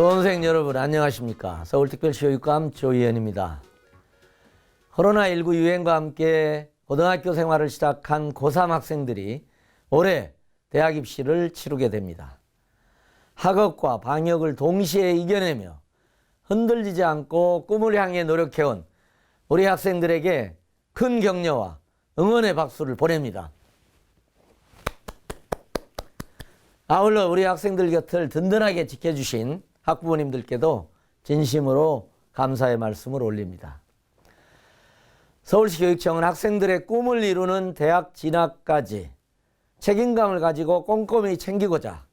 수험생 여러분 안녕하십니까? 서울특별시 교육감 조희연입니다. 코로나19 유행과 함께 고등학교 생활을 시작한 고3 학생들이 올해 대학 입시를 치르게 됩니다. 학업과 방역을 동시에 이겨내며 흔들리지 않고 꿈을 향해 노력해온 우리 학생들에게 큰 격려와 응원의 박수를 보냅니다. 아울러 우리 학생들 곁을 든든하게 지켜주신 학부모님들께도 진심으로 감사의 말씀을 올립니다. 서울시 교육청은 학생들의 꿈을 이루는 대학 진학까지 책임감을 가지고 꼼꼼히 챙기고자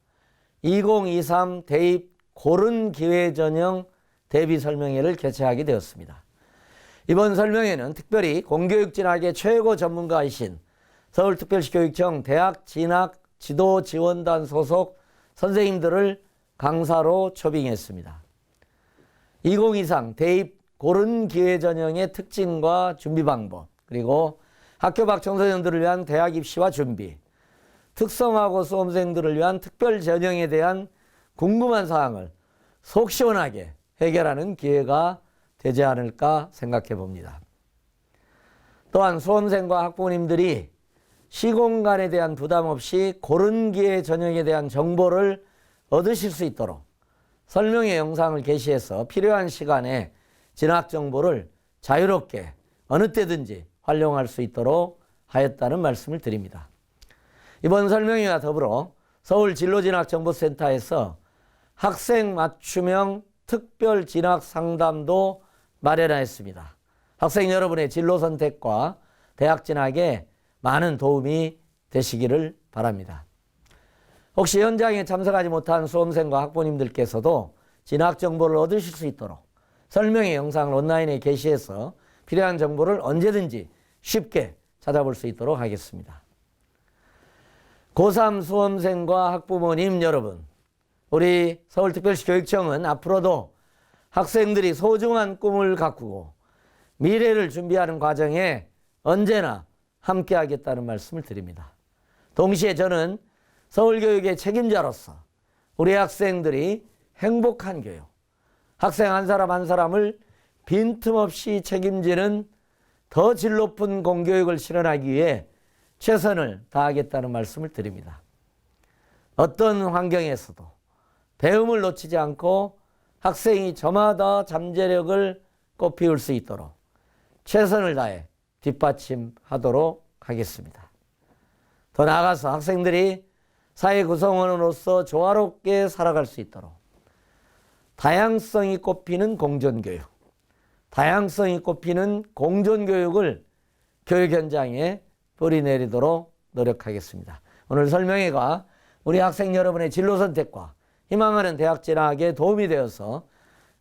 2023 대입 고른 기회 전형 대비 설명회를 개최하게 되었습니다. 이번 설명회는 특별히 공교육 진학의 최고 전문가이신 서울특별시 교육청 대학 진학 지도 지원단 소속 선생님들을 강사로 초빙했습니다. 2023 대입 고른 기회 전형의 특징과 준비 방법, 그리고 학교 밖 청소년들을 위한 대학 입시와 준비, 특성화고 수험생들을 위한 특별 전형에 대한 궁금한 사항을 속 시원하게 해결하는 기회가 되지 않을까 생각해 봅니다. 또한 수험생과 학부모님들이 시공간에 대한 부담 없이 고른 기회 전형에 대한 정보를 얻으실 수 있도록 설명회 영상을 게시해서 필요한 시간에 진학 정보를 자유롭게 어느 때든지 활용할 수 있도록 하였다는 말씀을 드립니다. 이번 설명회와 더불어 서울 진로진학정보센터에서 학생 맞춤형 특별 진학 상담도 마련하였습니다. 학생 여러분의 진로 선택과 대학 진학에 많은 도움이 되시기를 바랍니다. 혹시 현장에 참석하지 못한 수험생과 학부모님들께서도 진학 정보를 얻으실 수 있도록 설명회 영상을 온라인에 게시해서 필요한 정보를 언제든지 쉽게 찾아볼 수 있도록 하겠습니다. 고3 수험생과 학부모님 여러분, 우리 서울특별시 교육청은 앞으로도 학생들이 소중한 꿈을 가꾸고 미래를 준비하는 과정에 언제나 함께 하겠다는 말씀을 드립니다. 동시에 저는 서울교육의 책임자로서 우리 학생들이 행복한 교육, 학생 한 사람 한 사람을 빈틈없이 책임지는 더 질 높은 공교육을 실현하기 위해 최선을 다하겠다는 말씀을 드립니다. 어떤 환경에서도 배움을 놓치지 않고 학생이 저마다 잠재력을 꽃피울 수 있도록 최선을 다해 뒷받침하도록 하겠습니다. 더 나아가서 학생들이 사회 구성원으로서 조화롭게 살아갈 수 있도록 다양성이 꼽히는 공존교육, 다양성이 꼽히는 공존교육을 교육 현장에 뿌리내리도록 노력하겠습니다. 오늘 설명회가 우리 학생 여러분의 진로 선택과 희망하는 대학 진학에 도움이 되어서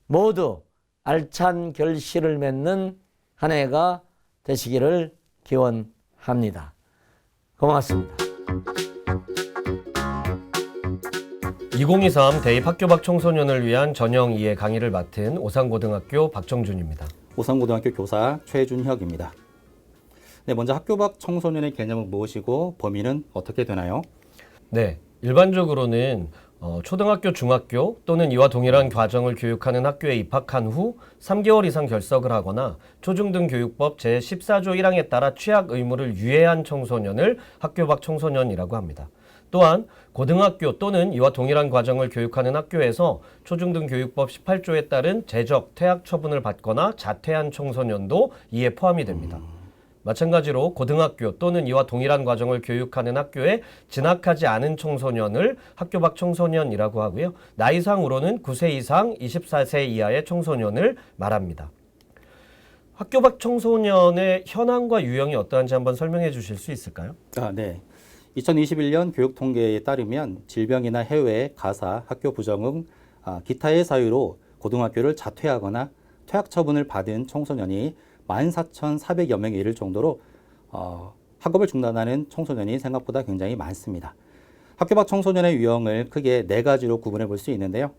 모두 알찬 결실을 맺는 한 해가 되시기를 기원합니다. 고맙습니다. 2023 대입 학교 밖 청소년을 위한 전형 2의 강의를 맡은 오산고등학교 박정준입니다. 오산고등학교 교사 최준혁입니다. 네, 먼저 학교 밖 청소년의 개념은 무엇이고 범위는 어떻게 되나요? 네, 일반적으로는 어, 초등학교, 중학교 또는 이와 동일한 과정을 교육하는 학교에 입학한 후 3개월 이상 결석을 하거나 초중등교육법 제14조 1항에 따라 취약 의무를 유예한 청소년을 학교 밖 청소년이라고 합니다. 또한 고등학교 또는 이와 동일한 과정을 교육하는 학교에서 초중등교육법 18조에 따른 재적, 퇴학 처분을 받거나 자퇴한 청소년도 이에 포함이 됩니다. 마찬가지로 고등학교 또는 이와 동일한 과정을 교육하는 학교에 진학하지 않은 청소년을 학교 밖 청소년이라고 하고요. 나이상으로는 9세 이상 24세 이하의 청소년을 말합니다. 학교 밖 청소년의 현황과 유형이 어떠한지 한번 설명해 주실 수 있을까요? 아, 네. 2021년 교육 통계에 따르면 질병이나 해외, 가사, 학교 부정응, 아, 기타의 사유로 고등학교를 자퇴하거나 퇴학 처분을 받은 청소년이 14,400여 명에 이를 정도로 어, 학업을 중단하는 청소년이 생각보다 굉장히 많습니다. 학교 밖 청소년의 유형을 크게 네 가지로 구분해 볼 수 있는데요.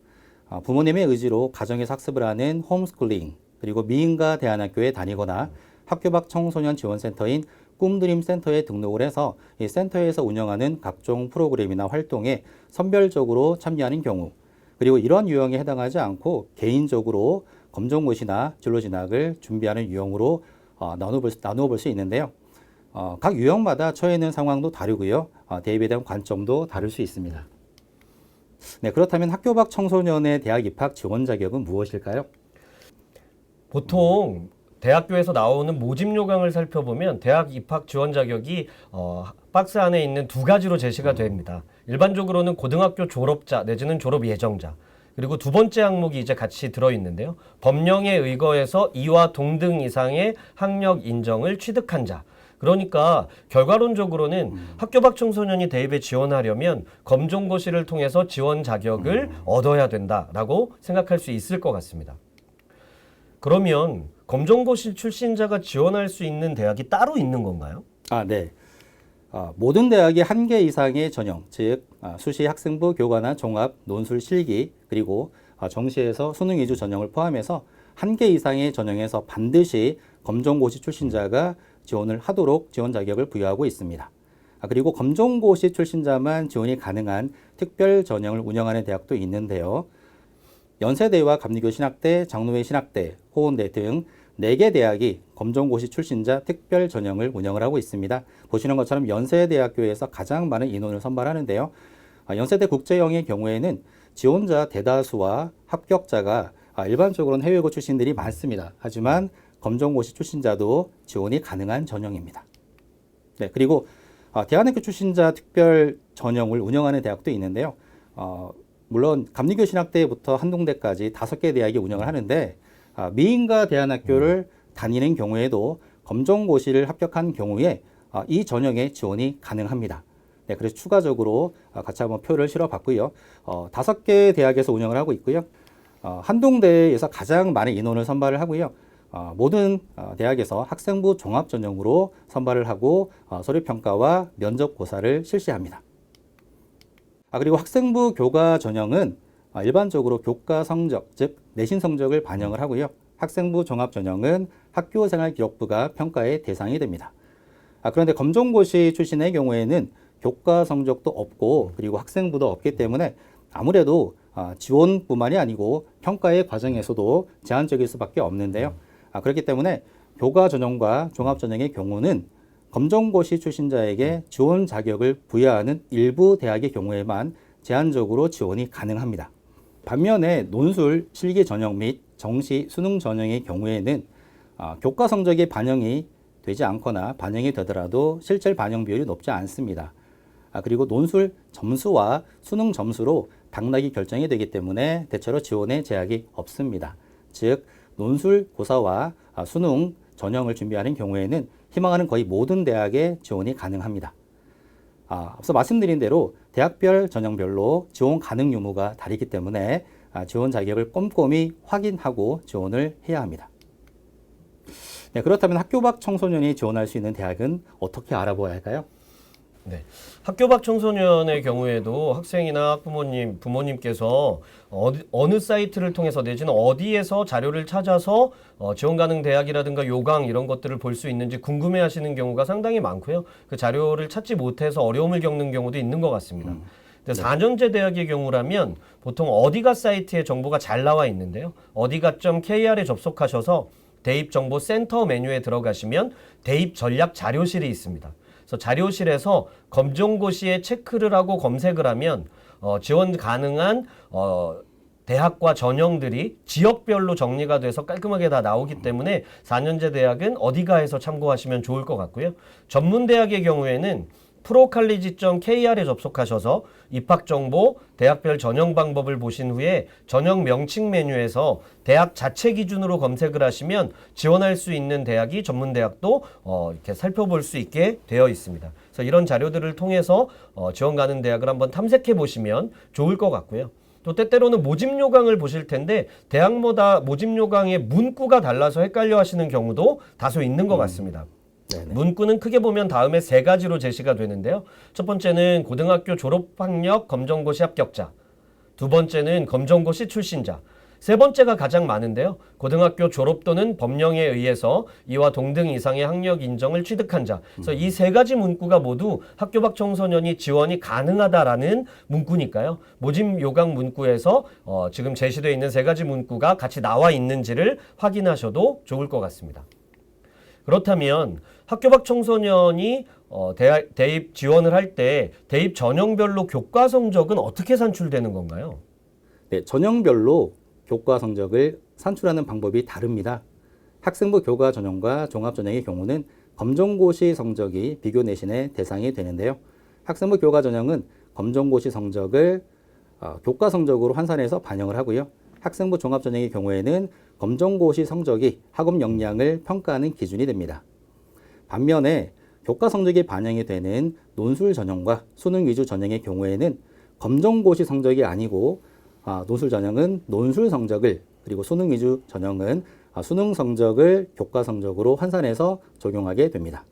어, 부모님의 의지로 가정에서 학습을 하는 홈스쿨링, 그리고 미인가 대안학교에 다니거나 학교 밖 청소년 지원센터인 꿈드림 센터에 등록을 해서 이 센터에서 운영하는 각종 프로그램이나 활동에 선별적으로 참여하는 경우, 그리고 이런 유형에 해당하지 않고 개인적으로 검정고시나 진로 진학을 준비하는 유형으로 어, 나누어 볼, 수- 나누어 볼 수 있는데요. 어, 각 유형마다 처해 있는 상황도 다르고요. 어, 대입에 대한 관점도 다를 수 있습니다. 네, 그렇다면 학교 밖 청소년의 대학 입학 지원 자격은 무엇일까요? 보통 대학교에서 나오는 모집 요강을 살펴보면 대학 입학 지원 자격이 어, 박스 안에 있는 두 가지로 제시가 됩니다. 일반적으로는 고등학교 졸업자 내지는 졸업 예정자 그리고 두 번째 항목이 이제 같이 들어 있는데요. 법령에 의거해서 이와 동등 이상의 학력 인정을 취득한 자. 그러니까 결과론적으로는 학교 밖 청소년이 대입에 지원하려면 검정고시를 통해서 지원 자격을 얻어야 된다라고 생각할 수 있을 것 같습니다. 그러면 검정고시 출신자가 지원할 수 있는 대학이 따로 있는 건가요? 아, 네. 아, 모든 대학이 한 개 이상의 전형, 즉 아, 수시 학생부 교과나 종합, 논술 실기 그리고 아, 정시에서 수능 위주 전형을 포함해서 한 개 이상의 전형에서 반드시 검정고시 출신자가 지원을 하도록 지원 자격을 부여하고 있습니다. 아, 그리고 검정고시 출신자만 지원이 가능한 특별 전형을 운영하는 대학도 있는데요. 연세대와 감리교 신학대, 장로회 신학대, 호원대 등 네개 대학이 검정고시 출신자 특별 전형을 운영을 하고 있습니다. 보시는 것처럼 연세대학교에서 가장 많은 인원을 선발하는데요. 아, 연세대 국제형의 경우에는 지원자 대다수와 합격자가 아, 일반적으로는 해외고 출신들이 많습니다. 하지만 검정고시 출신자도 지원이 가능한 전형입니다. 네, 그리고 아, 대한학교 출신자 특별 전형을 운영하는 대학도 있는데요. 어, 물론 감리교 신학대부터 한동대까지 다섯 개 대학이 운영을 하는데 아, 미인가 대한학교를 다니는 경우에도 검정고시를 합격한 경우에 아, 이 전형에 지원이 가능합니다. 네, 그래서 추가적으로 아, 같이 한번 표를 실어봤고요. 어, 다섯 개 대학에서 운영을 하고 있고요. 어, 한동대에서 가장 많은 인원을 선발을 하고요. 어, 모든 어, 대학에서 학생부 종합 전형으로 선발을 하고 어, 서류 평가와 면접 고사를 실시합니다. 아, 그리고 학생부 교과 전형은 아, 일반적으로 교과 성적, 즉 내신 성적을 반영을 하고요. 학생부 종합 전형은 학교생활 기록부가 평가의 대상이 됩니다. 아, 그런데 검정고시 출신의 경우에는 교과 성적도 없고 그리고 학생부도 없기 때문에 아무래도 아, 지원뿐만이 아니고 평가의 과정에서도 제한적일 수밖에 없는데요. 아, 그렇기 때문에 교과 전형과 종합 전형의 경우는 검정고시 출신자에게 지원 자격을 부여하는 일부 대학의 경우에만 제한적으로 지원이 가능합니다. 반면에 논술, 실기 전형 및 정시, 수능 전형의 경우에는 아, 교과 성적이 반영이 되지 않거나 반영이 되더라도 실질 반영 비율이 높지 않습니다. 아, 그리고 논술 점수와 수능 점수로 당락이 결정이 되기 때문에 대체로 지원에 제약이 없습니다. 즉 논술 고사와 아, 수능 전형을 준비하는 경우에는 희망하는 거의 모든 대학에 지원이 가능합니다. 아, 앞서 말씀드린 대로 대학별 전형별로 지원 가능 유무가 다르기 때문에 아, 지원 자격을 꼼꼼히 확인하고 지원을 해야 합니다. 네, 그렇다면 학교 밖 청소년이 지원할 수 있는 대학은 어떻게 알아보아야 할까요? 네. 학교 밖 청소년의 경우에도 학생이나 학부모님, 부모님께서 어디, 어느 사이트를 통해서 내지는 어디에서 자료를 찾아서 어, 지원 가능 대학이라든가 요강 이런 것들을 볼 수 있는지 궁금해 하시는 경우가 상당히 많고요. 그 자료를 찾지 못해서 어려움을 겪는 경우도 있는 것 같습니다. 근데 4년제 대학의 경우라면 보통 어디가 사이트에 정보가 잘 나와 있는데요. 어디가.kr에 접속하셔서 대입 정보 센터 메뉴에 들어가시면 대입 전략 자료실이 있습니다. 그래서 자료실에서 검정고시에 체크를 하고 검색을 하면 어, 지원 가능한 어, 대학과 전형들이 지역별로 정리가 돼서 깔끔하게 다 나오기 때문에 4년제 대학은 어디가 해서 참고하시면 좋을 것 같고요. 전문 대학의 경우에는 프로칼리지.kr에 접속하셔서 입학 정보, 대학별 전형 방법을 보신 후에 전형 명칭 메뉴에서 대학 자체 기준으로 검색을 하시면 지원할 수 있는 대학이 전문 대학도 어, 이렇게 살펴볼 수 있게 되어 있습니다. 그래서 이런 자료들을 통해서 어, 지원 가는 대학을 한번 탐색해 보시면 좋을 것 같고요. 또 때때로는 모집 요강을 보실 텐데 대학마다 모집 요강의 문구가 달라서 헷갈려 하시는 경우도 다소 있는 것 같습니다. 네네. 문구는 크게 보면 다음에 세 가지로 제시가 되는데요. 첫 번째는 고등학교 졸업학력 검정고시 합격자. 두 번째는 검정고시 출신자. 세 번째가 가장 많은데요. 고등학교 졸업 또는 법령에 의해서 이와 동등 이상의 학력 인정을 취득한 자. 그래서 이 세 가지 문구가 모두 학교 밖 청소년이 지원이 가능하다라는 문구니까요. 모집 요강 문구에서 어, 지금 제시되어 있는 세 가지 문구가 같이 나와 있는지를 확인하셔도 좋을 것 같습니다. 그렇다면 학교 밖 청소년이 어, 대학, 대입 지원을 할 때 대입 전형별로 교과 성적은 어떻게 산출되는 건가요? 네, 전형별로 교과 성적을 산출하는 방법이 다릅니다. 학생부 교과 전형과 종합 전형의 경우는 검정고시 성적이 비교 내신의 대상이 되는데요. 학생부 교과 전형은 검정고시 성적을 어, 교과 성적으로 환산해서 반영을 하고요. 학생부 종합 전형의 경우에는 검정고시 성적이 학업 역량을 평가하는 기준이 됩니다. 반면에 교과 성적이 반영이 되는 논술 전형과 수능 위주 전형의 경우에는 검정고시 성적이 아니고 아, 논술 전형은 논술 성적을 그리고 수능 위주 전형은 아, 수능 성적을 교과 성적으로 환산해서 적용하게 됩니다.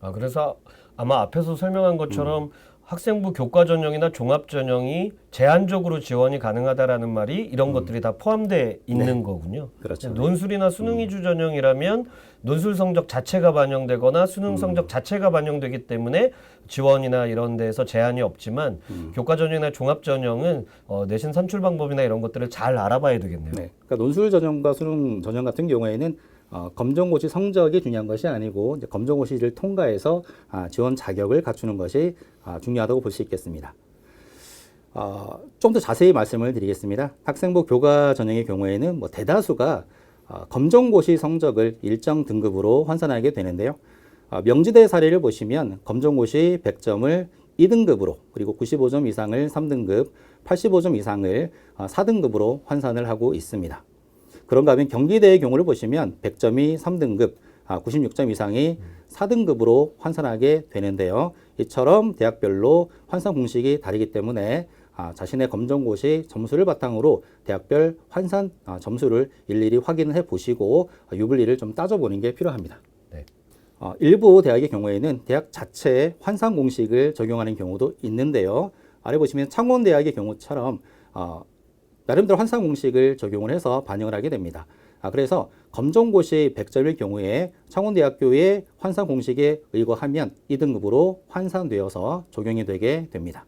아, 그래서 아마 앞에서 설명한 것처럼 학생부 교과 전형이나 종합 전형이 제한적으로 지원이 가능하다라는 말이 이런 것들이 다 포함되어 있는 거군요. 그렇죠. 논술이나 수능 위주 전형이라면 논술 성적 자체가 반영되거나 수능 성적 자체가 반영되기 때문에 지원이나 이런 데서 제한이 없지만 교과 전형이나 종합 전형은 어, 내신 산출 방법이나 이런 것들을 잘 알아봐야 되겠네요. 네. 그러니까 논술 전형과 수능 전형 같은 경우에는 어, 검정고시 성적이 중요한 것이 아니고 이제 검정고시를 통과해서 아, 지원 자격을 갖추는 것이 아, 중요하다고 볼 수 있겠습니다. 어, 좀 더 자세히 말씀을 드리겠습니다. 학생부 교과 전형의 경우에는 뭐 대다수가 어, 검정고시 성적을 일정 등급으로 환산하게 되는데요. 어, 명지대 사례를 보시면 검정고시 100점을 2등급으로 그리고 95점 이상을 3등급, 85점 이상을 어, 4등급으로 환산을 하고 있습니다. 그런가 하면 경기대의 경우를 보시면 100점이 3등급, 아, 96점 이상이 4등급으로 환산하게 되는데요. 이처럼 대학별로 환산 공식이 다르기 때문에 아, 자신의 검정고시 점수를 바탕으로 대학별 환산 아, 점수를 일일이 확인을 해 보시고 아, 유불리를 좀 따져보는 게 필요합니다. 네. 어, 일부 대학의 경우에는 대학 자체에 환산 공식을 적용하는 경우도 있는데요. 아래 보시면 창원대학의 경우처럼 어, 나름대로 환산 공식을 적용을 해서 반영을 하게 됩니다. 아, 그래서 검정고시 100점일 경우에 창원대학교의 환산 공식에 의거하면 2등급으로 환산되어서 적용이 되게 됩니다.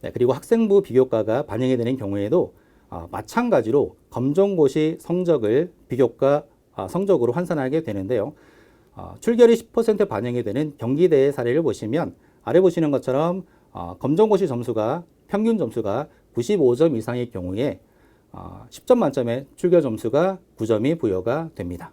네, 그리고 학생부 비교과가 반영이 되는 경우에도 아, 마찬가지로 검정고시 성적을 비교과 아, 성적으로 환산하게 되는데요. 아, 출결이 10% 반영이 되는 경기대의 사례를 보시면 아래 보시는 것처럼 아, 검정고시 점수가 평균 점수가 95점 이상의 경우에 아, 10점 만점에 출결 점수가 9점이 부여가 됩니다.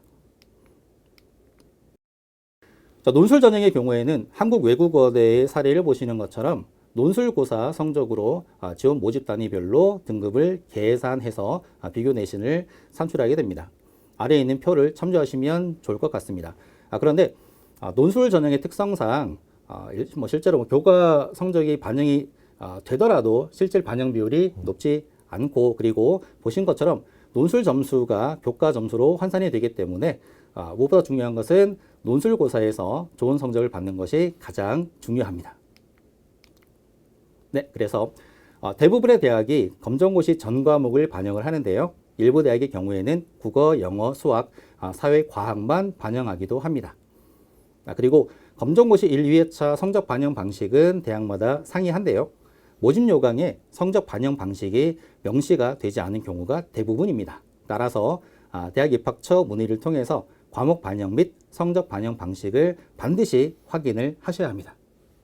자, 논술 전형의 경우에는 한국 외국어대의 사례를 보시는 것처럼 논술고사 성적으로 아, 지원 모집 단위별로 등급을 계산해서 아, 비교 내신을 산출하게 됩니다. 아래에 있는 표를 참조하시면 좋을 것 같습니다. 아, 그런데 아, 논술 전형의 특성상 아, 일- 뭐 실제로 뭐 교과 성적이 반영이 아, 되더라도 실질 반영 비율이 높지 않고 그리고 보신 것처럼 논술 점수가 교과 점수로 환산이 되기 때문에 아, 무엇보다 중요한 것은 논술고사에서 좋은 성적을 받는 것이 가장 중요합니다. 네, 그래서 어, 대부분의 대학이 검정고시 전 과목을 반영을 하는데요. 일부 대학의 경우에는 국어, 영어, 수학, 아, 사회, 과학만 반영하기도 합니다. 아, 그리고 검정고시 1, 2회차 성적 반영 방식은 대학마다 상이한데요. 모집 요강에 성적 반영 방식이 명시가 되지 않은 경우가 대부분입니다. 따라서 아, 대학 입학처 문의를 통해서 과목 반영 및 성적 반영 방식을 반드시 확인을 하셔야 합니다.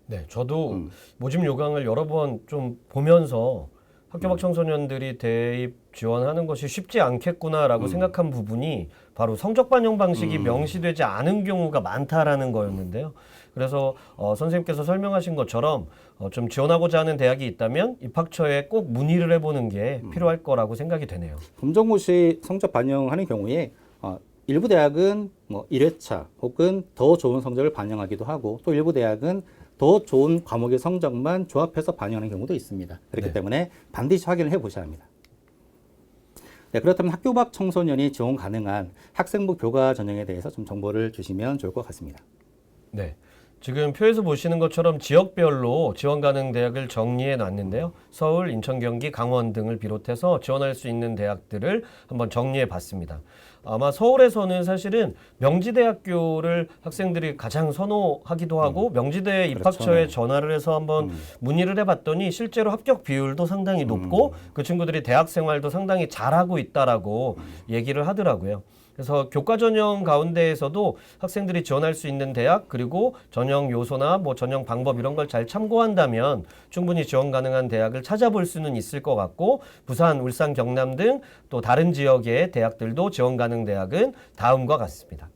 네, 저도 음. 모집 요강을 여러 번 좀 보면서 학교 음. 밖 청소년들이 대입 지원하는 것이 쉽지 않겠구나라고 음. 생각한 부분이 바로 성적 반영 방식이 명시되지 않은 경우가 많다라는 거였는데요. 그래서 어, 선생님께서 설명하신 것처럼 어, 좀 지원하고자 하는 대학이 있다면 입학처에 꼭 문의를 해보는 게 음. 필요할 거라고 생각이 되네요. 검정고시 성적 반영하는 경우에 어, 일부 대학은 뭐 1회차 혹은 더 좋은 성적을 반영하기도 하고 또 일부 대학은 더 좋은 과목의 성적만 조합해서 반영하는 경우도 있습니다. 그렇기 네. 때문에 반드시 확인을 해 보셔야 합니다. 네, 그렇다면 학교 밖 청소년이 지원 가능한 학생부 교과 전형에 대해서 좀 정보를 주시면 좋을 것 같습니다. 네. 지금 표에서 보시는 것처럼 지역별로 지원 가능 대학을 정리해 놨는데요. 서울, 인천, 경기, 강원 등을 비롯해서 지원할 수 있는 대학들을 한번 정리해 봤습니다. 아마 서울에서는 사실은 명지대학교를 학생들이 가장 선호하기도 하고 명지대 입학처에 그렇죠. 전화를 해서 한번 문의를 해봤더니 실제로 합격 비율도 상당히 높고 그 친구들이 대학 생활도 상당히 잘하고 있다라고 얘기를 하더라고요. 그래서 교과 전형 가운데에서도 학생들이 지원할 수 있는 대학 그리고 전형 요소나 뭐 전형 방법 이런 걸 잘 참고한다면 충분히 지원 가능한 대학을 찾아볼 수는 있을 것 같고 부산, 울산, 경남 등 또 다른 지역의 대학들도 지원 가능 대학은 다음과 같습니다.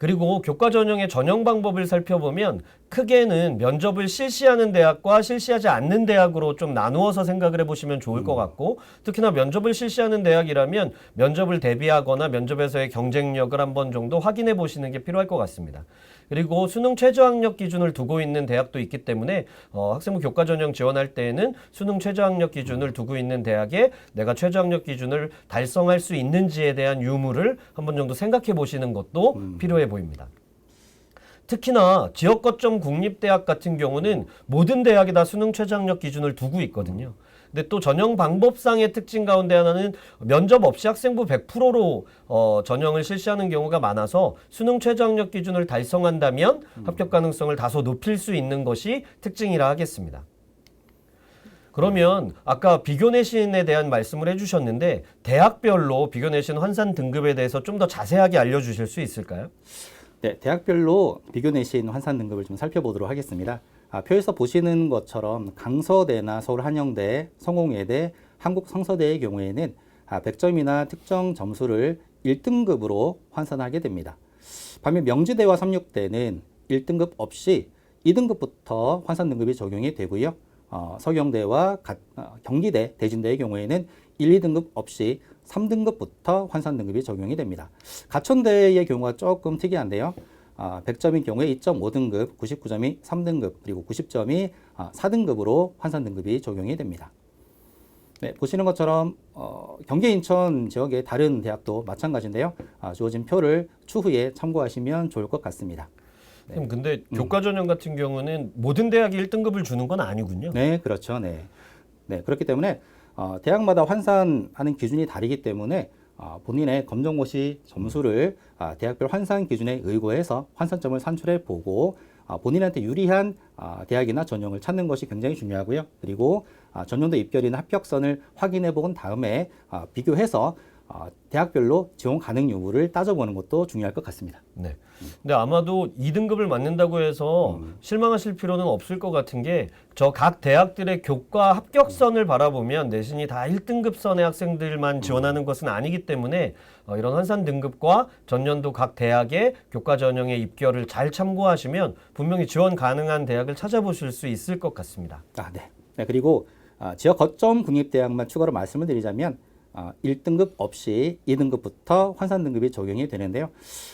그리고 교과 전형의 전형 방법을 살펴보면 크게는 면접을 실시하는 대학과 실시하지 않는 대학으로 좀 나누어서 생각을 해보시면 좋을 것 같고 특히나 면접을 실시하는 대학이라면 면접을 대비하거나 면접에서의 경쟁력을 한 번 정도 확인해 보시는 게 필요할 것 같습니다. 그리고 수능 최저학력 기준을 두고 있는 대학도 있기 때문에 어, 학생부 교과 전형 지원할 때에는 수능 최저학력 기준을 두고 있는 대학에 내가 최저학력 기준을 달성할 수 있는지에 대한 유무를 한 번 정도 생각해 보시는 것도 필요해 보입니다. 특히나 지역 거점 국립대학 같은 경우는 모든 대학이 다 수능 최저학력 기준을 두고 있거든요. 근데 또 전형 방법상의 특징 가운데 하나는 면접 없이 학생부 100%로 어, 전형을 실시하는 경우가 많아서 수능 최저학력 기준을 달성한다면 합격 가능성을 다소 높일 수 있는 것이 특징이라 하겠습니다. 그러면 아까 비교 내신에 대한 말씀을 해주셨는데 대학별로 비교 내신 환산 등급에 대해서 좀 더 자세하게 알려주실 수 있을까요? 네, 대학별로 비교 내신 환산 등급을 좀 살펴보도록 하겠습니다. 아, 표에서 보시는 것처럼 강서대나 서울 한영대, 성공예대, 한국성서대의 경우에는 아, 100점이나 특정 점수를 1등급으로 환산하게 됩니다. 반면 명지대와 삼육대는 1등급 없이 2등급부터 환산 등급이 적용이 되고요. 어, 서경대와 가- 어, 경기대, 대진대의 경우에는 1, 2등급 없이 3등급부터 환산 등급이 적용이 됩니다. 가천대의 경우가 조금 특이한데요. 아, 100점인 경우에 2.5등급, 99점이 3등급, 그리고 90점이 아, 4등급으로 환산 등급이 적용이 됩니다. 네, 보시는 것처럼 어, 경기 인천 지역의 다른 대학도 마찬가지인데요. 아, 주어진 표를 추후에 참고하시면 좋을 것 같습니다. 선생님, 근데 교과 전형 같은 경우는 모든 대학이 1등급을 주는 건 아니군요. 네, 그렇죠. 네. 네, 그렇기 때문에 어, 대학마다 환산하는 기준이 다르기 때문에 어, 본인의 검정고시 점수를 아, 대학별 환산 기준에 의거해서 환산점을 산출해 보고 아, 본인한테 유리한 아, 대학이나 전형을 찾는 것이 굉장히 중요하고요. 그리고 아, 전년도 입결이나 합격선을 확인해 본 다음에 아, 비교해서 아, 대학별로 지원 가능 여부를 따져보는 것도 중요할 것 같습니다. 네. 근데 아마도 2등급을 맞는다고 해서 실망하실 필요는 없을 것 같은 게 저 각 대학들의 교과 합격선을 바라보면 내신이 다 1등급 선의 학생들만 지원하는 것은 아니기 때문에 어, 이런 환산 등급과 전년도 각 대학의 교과 전형의 입결을 잘 참고하시면 분명히 지원 가능한 대학을 찾아보실 수 있을 것 같습니다. 아, 네. 네, 그리고 아, 지역 거점 국립대학만 추가로 말씀을 드리자면 아, 1등급 없이 2등급부터 환산 등급이 적용이 되는데요.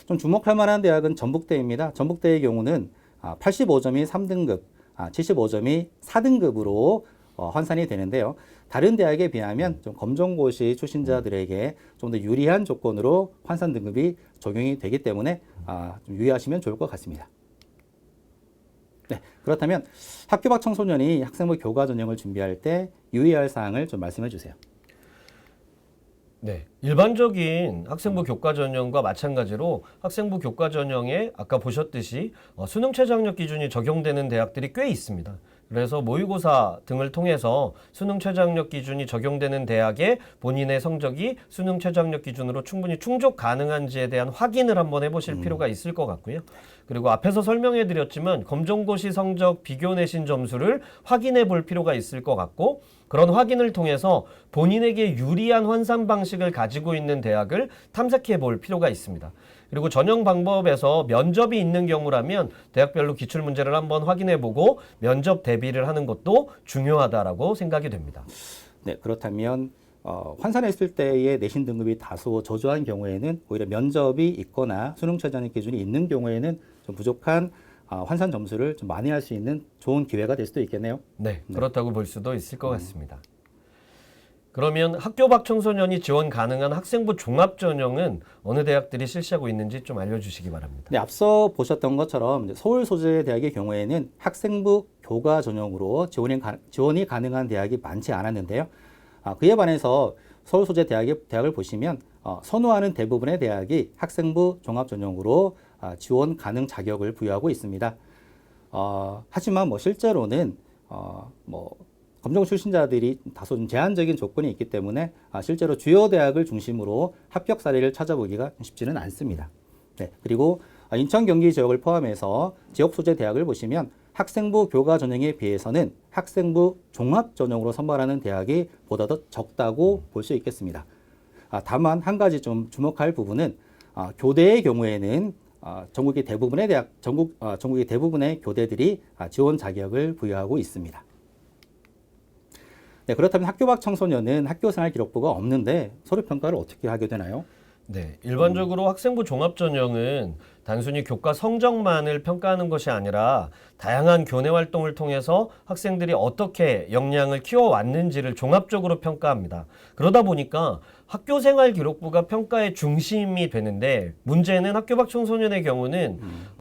좀 주목할 만한 대학은 전북대입니다. 전북대의 경우는 아, 85점이 3등급, 아, 75점이 4등급으로 어, 환산이 되는데요. 다른 대학에 비하면 좀 검정고시 출신자들에게 좀 더 유리한 조건으로 환산 등급이 적용이 되기 때문에 아, 좀 유의하시면 좋을 것 같습니다. 네, 그렇다면 학교 밖 청소년이 학생부 교과 전형을 준비할 때 유의할 사항을 좀 말씀해 주세요. 네. 일반적인 학생부 교과 전형과 마찬가지로 학생부 교과 전형에 아까 보셨듯이 어, 수능 최저학력 기준이 적용되는 대학들이 꽤 있습니다. 그래서 모의고사 등을 통해서 수능 최저학력 기준이 적용되는 대학에 본인의 성적이 수능 최저학력 기준으로 충분히 충족 가능한지에 대한 확인을 한번 해보실 필요가 있을 것 같고요. 그리고 앞에서 설명해 드렸지만 검정고시 성적 비교 내신 점수를 확인해 볼 필요가 있을 것 같고 그런 확인을 통해서 본인에게 유리한 환산 방식을 가지고 있는 대학을 탐색해 볼 필요가 있습니다. 그리고 전형 방법에서 면접이 있는 경우라면 대학별로 기출 문제를 한번 확인해 보고 면접 대비를 하는 것도 중요하다라고 생각이 됩니다. 네, 그렇다면 어, 환산했을 때의 내신 등급이 다소 저조한 경우에는 오히려 면접이 있거나 수능 최저학력 기준이 있는 경우에는 좀 부족한 아, 환산 점수를 좀 많이 할 수 있는 좋은 기회가 될 수도 있겠네요. 네, 그렇다고 볼 수도 있을 것 같습니다. 그러면 학교 밖 청소년이 지원 가능한 학생부 종합 전형은 어느 대학들이 실시하고 있는지 좀 알려주시기 바랍니다. 네, 앞서 보셨던 것처럼 서울 소재 대학의 경우에는 학생부 교과 전형으로 지원이, 가, 지원이 가능한 대학이 많지 않았는데요. 아, 그에 반해서 서울 소재 대학의 대학을 보시면 어, 선호하는 대부분의 대학이 학생부 종합 전형으로 아, 지원 가능 자격을 부여하고 있습니다. 어, 하지만 뭐 실제로는 어, 뭐 검정 출신자들이 다소 좀 제한적인 조건이 있기 때문에 아, 실제로 주요 대학을 중심으로 합격 사례를 찾아보기가 쉽지는 않습니다. 네, 그리고 아, 인천 경기 지역을 포함해서 지역 소재 대학을 보시면 학생부 교과 전형에 비해서는 학생부 종합 전형으로 선발하는 대학이 보다 더 적다고 볼 수 있겠습니다. 아, 다만 한 가지 좀 주목할 부분은 아, 교대의 경우에는 아, 전국의 대부분의 대학 전국 아, 전국의 대부분의 교대들이 아, 지원 자격을 부여하고 있습니다. 네, 그렇다면 학교 밖 청소년은 학교 생활 기록부가 없는데 서류 평가를 어떻게 하게 되나요? 네, 일반적으로 학생부 종합 전형은 단순히 교과 성적만을 평가하는 것이 아니라 다양한 교내 활동을 통해서 학생들이 어떻게 역량을 키워왔는지를 종합적으로 평가합니다. 그러다 보니까 학교 생활 기록부가 평가의 중심이 되는데 문제는 학교 밖 청소년의 경우는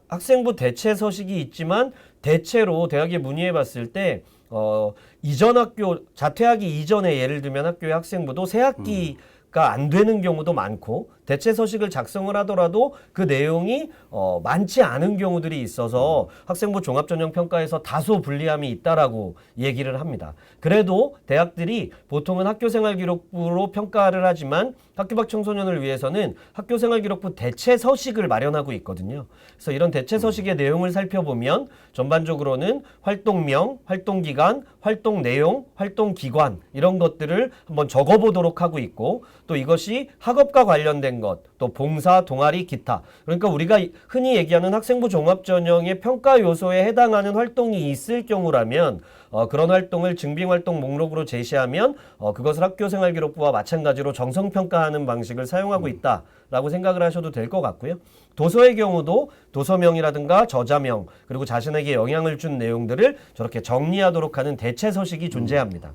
학생부 대체 서식이 있지만 대체로 대학에 문의해 봤을 때 어, 이전 학교 자퇴하기 이전에 예를 들면 학교의 학생부도 새 학기 가안 되는 경우도 많고 대체 서식을 작성을 하더라도 그 내용이 어, 많지 않은 경우들이 있어서 학생부 종합전형 평가에서 다소 불리함이 있다라고 얘기를 합니다. 그래도 대학들이 보통은 학교생활기록부로 평가를 하지만 학교 밖 청소년을 위해서는 학교생활기록부 대체 서식을 마련하고 있거든요. 그래서 이런 대체 서식의 내용을 살펴보면 전반적으로는 활동명, 활동기간, 활동 내용, 활동 기관 이런 것들을 한번 적어보도록 하고 있고 또 이것이 학업과 관련된 것, 또 봉사, 동아리, 기타. 그러니까 우리가 흔히 얘기하는 학생부 종합전형의 평가 요소에 해당하는 활동이 있을 경우라면 어, 그런 활동을 증빙활동 목록으로 제시하면 어, 그것을 학교생활기록부와 마찬가지로 정성평가하는 방식을 사용하고 있다라고 생각을 하셔도 될 것 같고요. 도서의 경우도 도서명이라든가 저자명 그리고 자신에게 영향을 준 내용들을 저렇게 정리하도록 하는 대체 서식이 존재합니다.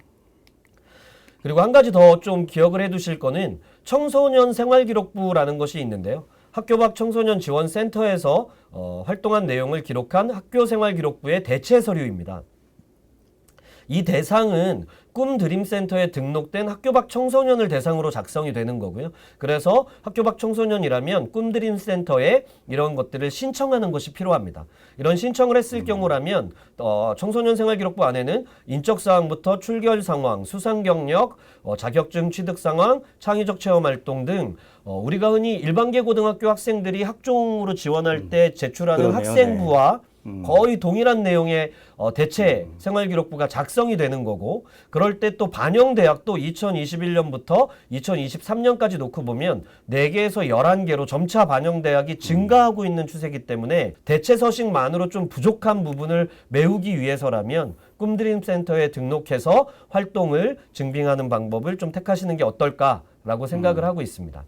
그리고 한 가지 더 좀 기억을 해 두실 거는 청소년 생활기록부라는 것이 있는데요. 학교 밖 청소년 지원 센터에서 어, 활동한 내용을 기록한 학교 생활 기록부의 대체 서류입니다. 이 대상은 꿈 드림센터에 등록된 학교 밖 청소년을 대상으로 작성이 되는 거고요. 그래서 학교 밖 청소년이라면 꿈 드림센터에 이런 것들을 신청하는 것이 필요합니다. 이런 신청을 했을 경우라면 어, 청소년 생활기록부 안에는 인적 사항부터 출결 상황, 수상 경력, 어, 자격증 취득 상황, 창의적 체험 활동 등 어, 우리가 흔히 일반계 고등학교 학생들이 학종으로 지원할 때 제출하는 그러네요. 학생부와 거의 동일한 내용의 어, 대체 생활기록부가 작성이 되는 거고 그럴 때 또 반영 대학도 2021년부터 2023년까지 놓고 보면 4개에서 11개로 점차 반영 대학이 증가하고 있는 추세이기 때문에 대체 서식만으로 좀 부족한 부분을 메우기 위해서라면 꿈드림 센터에 등록해서 활동을 증빙하는 방법을 좀 택하시는 게 어떨까라고 생각을 하고 있습니다.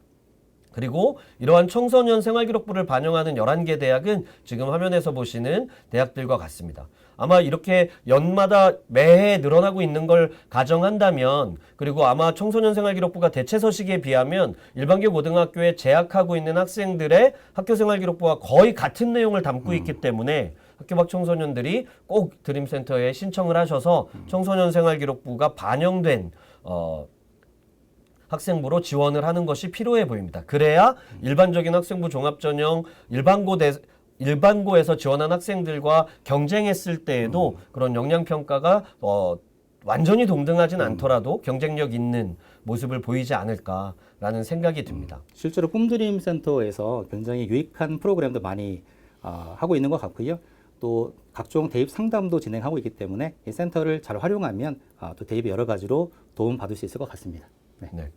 그리고 이러한 청소년 생활기록부를 반영하는 11개 대학은 지금 화면에서 보시는 대학들과 같습니다. 아마 이렇게 연마다 매해 늘어나고 있는 걸 가정한다면 그리고 아마 청소년 생활기록부가 대체 서식에 비하면 일반계 고등학교에 재학하고 있는 학생들의 학교 생활기록부와 거의 같은 내용을 담고 있기 때문에 학교 밖 청소년들이 꼭 드림센터에 신청을 하셔서 청소년 생활기록부가 반영된 어, 학생부로 지원을 하는 것이 필요해 보입니다. 그래야 일반적인 학생부 종합전형 일반고 대 일반고에서 지원한 학생들과 경쟁했을 때에도 그런 역량 평가가 어 완전히 동등하진 않더라도 경쟁력 있는 모습을 보이지 않을까라는 생각이 듭니다. 실제로 꿈드림 센터에서 굉장히 유익한 프로그램도 많이 어, 하고 있는 것 같고요. 또 각종 대입 상담도 진행하고 있기 때문에 이 센터를 잘 활용하면 아, 또 대입이 여러 가지로 도움 받을 수 있을 것 같습니다. 네. 네.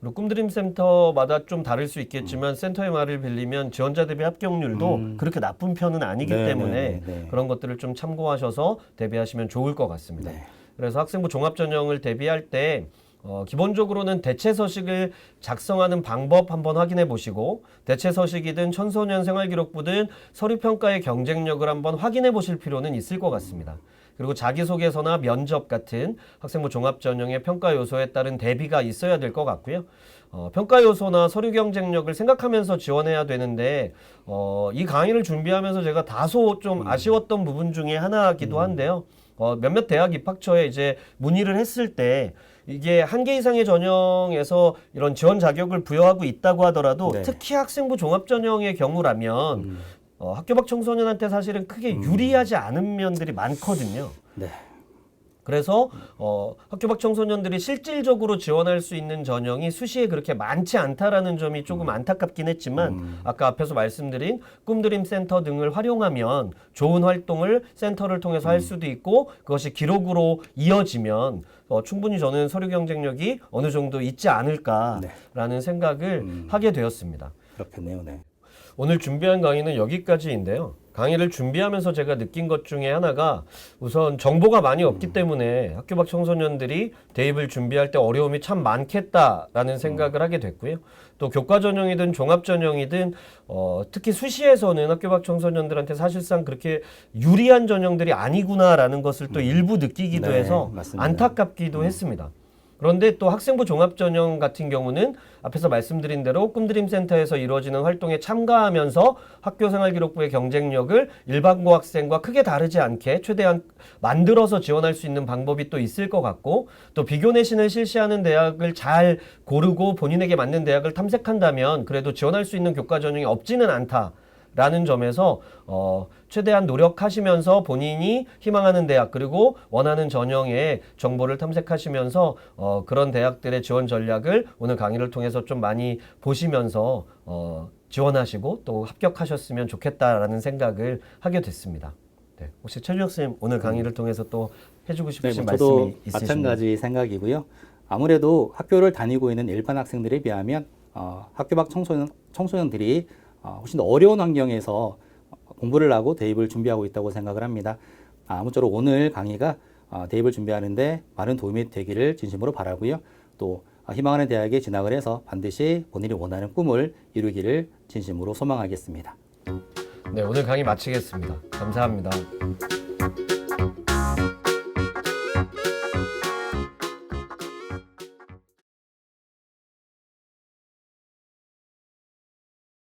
그리고 꿈드림 센터마다 좀 다를 수 있겠지만 센터의 말을 빌리면 지원자 대비 합격률도 그렇게 나쁜 편은 아니기 네, 때문에 네, 네, 네. 그런 것들을 좀 참고하셔서 대비하시면 좋을 것 같습니다. 네. 그래서 학생부 종합 전형을 대비할 때 어, 기본적으로는 대체 서식을 작성하는 방법 한번 확인해 보시고 대체 서식이든 청소년 생활기록부든 서류 평가의 경쟁력을 한번 확인해 보실 필요는 있을 것 같습니다. 그리고 자기소개서나 면접 같은 학생부 종합 전형의 평가 요소에 따른 대비가 있어야 될 것 같고요. 어, 평가 요소나 서류 경쟁력을 생각하면서 지원해야 되는데 어, 이 강의를 준비하면서 제가 다소 좀 아쉬웠던 부분 중에 하나이기도 한데요. 어, 몇몇 대학 입학처에 이제 문의를 했을 때 이게 한 개 이상의 전형에서 이런 지원 자격을 부여하고 있다고 하더라도 네. 특히 학생부 종합 전형의 경우라면 음. 어, 학교 밖 청소년한테 사실은 크게 유리하지 않은 면들이 많거든요. 네. 그래서 어, 학교 밖 청소년들이 실질적으로 지원할 수 있는 전형이 수시에 그렇게 많지 않다라는 점이 조금 안타깝긴 했지만 아까 앞에서 말씀드린 꿈드림 센터 등을 활용하면 좋은 활동을 센터를 통해서 할 수도 있고 그것이 기록으로 이어지면 어, 충분히 저는 서류 경쟁력이 어느 정도 있지 않을까라는 생각을 하게 되었습니다. 그렇겠네요. 네. 오늘 준비한 강의는 여기까지인데요. 강의를 준비하면서 제가 느낀 것 중에 하나가 우선 정보가 많이 없기 때문에 학교 밖 청소년들이 대입을 준비할 때 어려움이 참 많겠다라는 생각을 하게 됐고요. 또 교과 전형이든 종합 전형이든 어, 특히 수시에서는 학교 밖 청소년들한테 사실상 그렇게 유리한 전형들이 아니구나라는 것을 또 일부 느끼기도 네, 해서 맞습니다. 안타깝기도 했습니다. 그런데 또 학생부 종합전형 같은 경우는 앞에서 말씀드린 대로 꿈드림 센터에서 이루어지는 활동에 참가하면서 학교생활기록부의 경쟁력을 일반고 학생과 크게 다르지 않게 최대한 만들어서 지원할 수 있는 방법이 또 있을 것 같고 또 비교 내신을 실시하는 대학을 잘 고르고 본인에게 맞는 대학을 탐색한다면 그래도 지원할 수 있는 교과 전형이 없지는 않다. 라는 점에서 어, 최대한 노력하시면서 본인이 희망하는 대학 그리고 원하는 전형의 정보를 탐색하시면서 어, 그런 대학들의 지원 전략을 오늘 강의를 통해서 좀 많이 보시면서 어, 지원하시고 또 합격하셨으면 좋겠다라는 생각을 하게 됐습니다. 네, 혹시 최주혁 선생님 오늘 강의를 통해서 또 해주고 네, 싶으신 뭐 저도 말씀이 있으신가요? 마찬가지 생각이고요. 아무래도 학교를 다니고 있는 일반 학생들에 비하면 어, 학교 밖 청소년, 청소년들이 어, 훨씬 더 어려운 환경에서 공부를 하고 대입을 준비하고 있다고 생각을 합니다. 아, 아무쪼록 오늘 강의가 어, 대입을 준비하는데 많은 도움이 되기를 진심으로 바라고요. 또 아, 희망하는 대학에 진학을 해서 반드시 본인이 원하는 꿈을 이루기를 진심으로 소망하겠습니다. 네, 오늘 강의 마치겠습니다. 감사합니다.